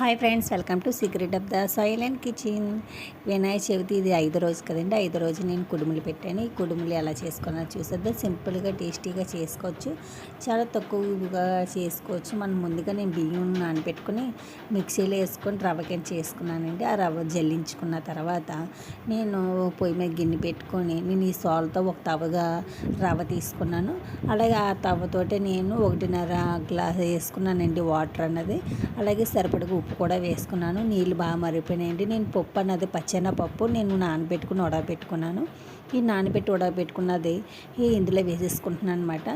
Hi friends welcome to secret of the soil and kitchen. Vinayaka Chavithi ఇది ఐదు రోజు కదండి. ఐదు రోజు నేను కుడుములు పెట్టాను. ఈ కుడుములు ఎలా చేసుకున్నా చూసేద్దాం. సింపుల్గా టేస్టీగా చేసుకోవచ్చు. చాలా తక్కువగా చేసుకోవచ్చు. మనం ముందుగా నేను బియ్యం నానబెట్టుకుని మిక్సీలో వేసుకొని రవ్వ కింద చేసుకున్నానండి. ఆ రవ్వ జల్లించుకున్న తర్వాత నేను పొయ్యి మీద గిన్నె పెట్టుకొని నేను ఈ సాల్తో ఒక తవగా రవ్వ తీసుకున్నాను. అలాగే ఆ తవ్వతోటే నేను ఒకటిన్నర గ్లాస్ వేసుకున్నానండి వాటర్ అన్నది. అలాగే సరిపడగా ఉప్పు పప్పు కూడా వేసుకున్నాను. నీళ్ళు బాగా మరిగిపోయినాయండి. నేను పప్పు అన్నది పచ్చన పప్పు నేను నానబెట్టుకుని ఉడకబెట్టుకున్నాను. ఈ నానబెట్టి ఉడకబెట్టుకున్నది ఇందులో వేసేసుకుంటున్నాను అనమాట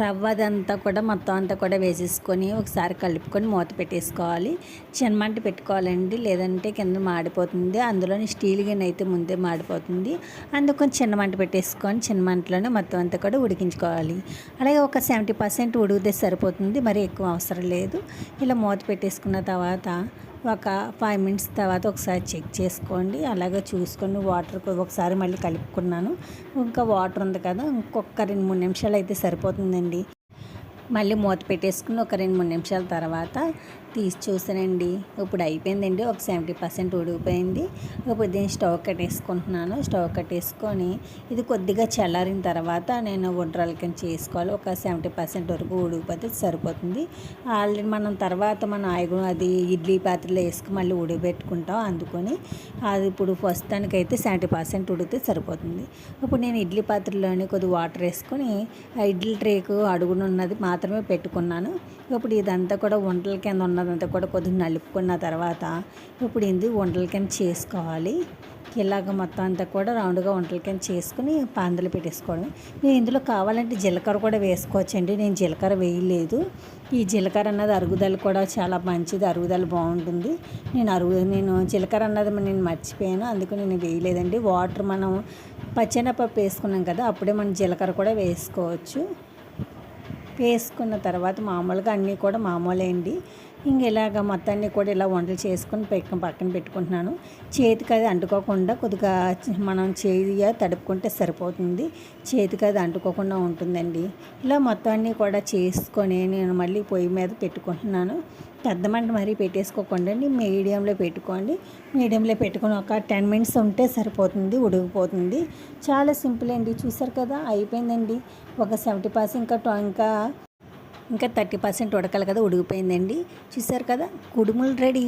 రవ్వ అదంతా కూడా మొత్తం అంతా కూడా వేసేసుకొని ఒకసారి కలుపుకొని మూత పెట్టేసుకోవాలి. చిన్నమంట పెట్టుకోవాలండి. లేదంటే కింద మాడిపోతుంది. అందులోని స్టీల్ గిన్నె అయితే ముందే మాడిపోతుంది. అందుకని చిన్న మంట పెట్టేసుకొని చిన్న మంటలోనే మొత్తం అంతా కూడా ఉడికించుకోవాలి. అలాగే ఒక సెవెంటీ పర్సెంట్ ఉడికితే సరిపోతుంది. మరి ఎక్కువ అవసరం లేదు. ఇలా మూత పెట్టేసుకున్న తర్వాత ఒక ఫైవ్ మినిట్స్ తర్వాత ఒకసారి చెక్ చేసుకోండి. అలాగే చూసుకొని వాటర్ ఒకసారి మళ్ళీ కలుపుకున్నాను. ఇంకా వాటర్ ఉంది కదా ఇంకొక రెండు మూడు నిమిషాలు అయితే సరిపోతుందండి. మళ్ళీ మూత పెట్టేసుకుని ఒక రెండు మూడు నిమిషాల తర్వాత తీసి చూసానండి ఇప్పుడు అయిపోయిందండి. ఒక సెవెంటీ పర్సెంట్ ఉడిగిపోయింది ఇప్పుడు దీన్ని స్టవ్ కట్టేసుకుంటున్నాను. స్టవ్ కట్టేసుకొని ఇది కొద్దిగా చల్లారిన తర్వాత నేను వంటరాల కింద చేసుకోవాలి. ఒక సెవెంటీ పర్సెంట్ వరకు ఉడికిపోతే సరిపోతుంది. ఆల్రెడీ మనం తర్వాత మన ఆయుగు అది ఇడ్లీ పాత్రలో వేసుకుని మళ్ళీ ఉడికిపెట్టుకుంటాం అందుకొని అది ఇప్పుడు ప్రస్తుతానికి అయితే సెవెంటీ పర్సెంట్ ఉడికితే సరిపోతుంది. ఇప్పుడు నేను ఇడ్లీ పాత్రలోనే కొద్ది వాటర్ వేసుకొని ఆ ఇడ్లీ ట్రేకు అడుగునున్నది మాత్రమే పెట్టుకున్నాను. ఇప్పుడు ఇదంతా కూడా వంటల కింద ఉన్నదంతా కూడా కొద్దిగా నలుపుకున్న తర్వాత ఇప్పుడు ఇది వంటల కింద చేసుకోవాలి. ఇలాగ మొత్తం అంతా కూడా రౌండ్గా వంటల కింద చేసుకుని పాందలు పెట్టేసుకోవడం నేను ఇందులో కావాలంటే జీలకర్ర కూడా వేసుకోవచ్చండి. నేను జీలకర్ర వేయలేదు. ఈ జీలకర్ర అన్నది అరుగుదల కూడా చాలా మంచిది. అరుగుదల బాగుంటుంది. నేను అరుగు నేను జీలకర్ర అన్నది నేను మర్చిపోయాను. అందుకు నేను వేయలేదండి. వాటర్ మనం పచ్చెనపప్పు వేసుకున్నాం కదా అప్పుడే మనం జీలకర్ర కూడా వేసుకోవచ్చు. వేసుకున్న తర్వాత మామూలుగా అన్నీ కూడా మామూలే అండి. ఇంక ఇలాగ మొత్తాన్ని కూడా ఇలా వంటలు చేసుకొని పెట్టుకుని పక్కన పెట్టుకుంటున్నాను. చేతికి అది అంటుకోకుండా కొద్దిగా మనం చేయ తడుపుకుంటే సరిపోతుంది. చేతికి అది అంటుకోకుండా ఉంటుందండి. ఇలా మొత్తాన్ని కూడా చేసుకొని నేను మళ్ళీ పొయ్యి మీద పెట్టుకుంటున్నాను. పెద్ద మంట మరీ పెట్టేసుకోకుండా మీడియంలో పెట్టుకోండి. మీడియంలో పెట్టుకొని ఒక టెన్ మినిట్స్ ఉంటే సరిపోతుంది ఉడికిపోతుంది. చాలా సింపుల్ అండి. చూసారు కదా? అయిపోయిందండి. ఒక సెవెంటీ పర్సెంట్ ఇంకా ఇంకా ఇంకా థర్టీ పర్సెంట్ ఉడకాలి కదా ఉడికిపోయిందండి. చూసారు కదా కుడుములు రెడీ.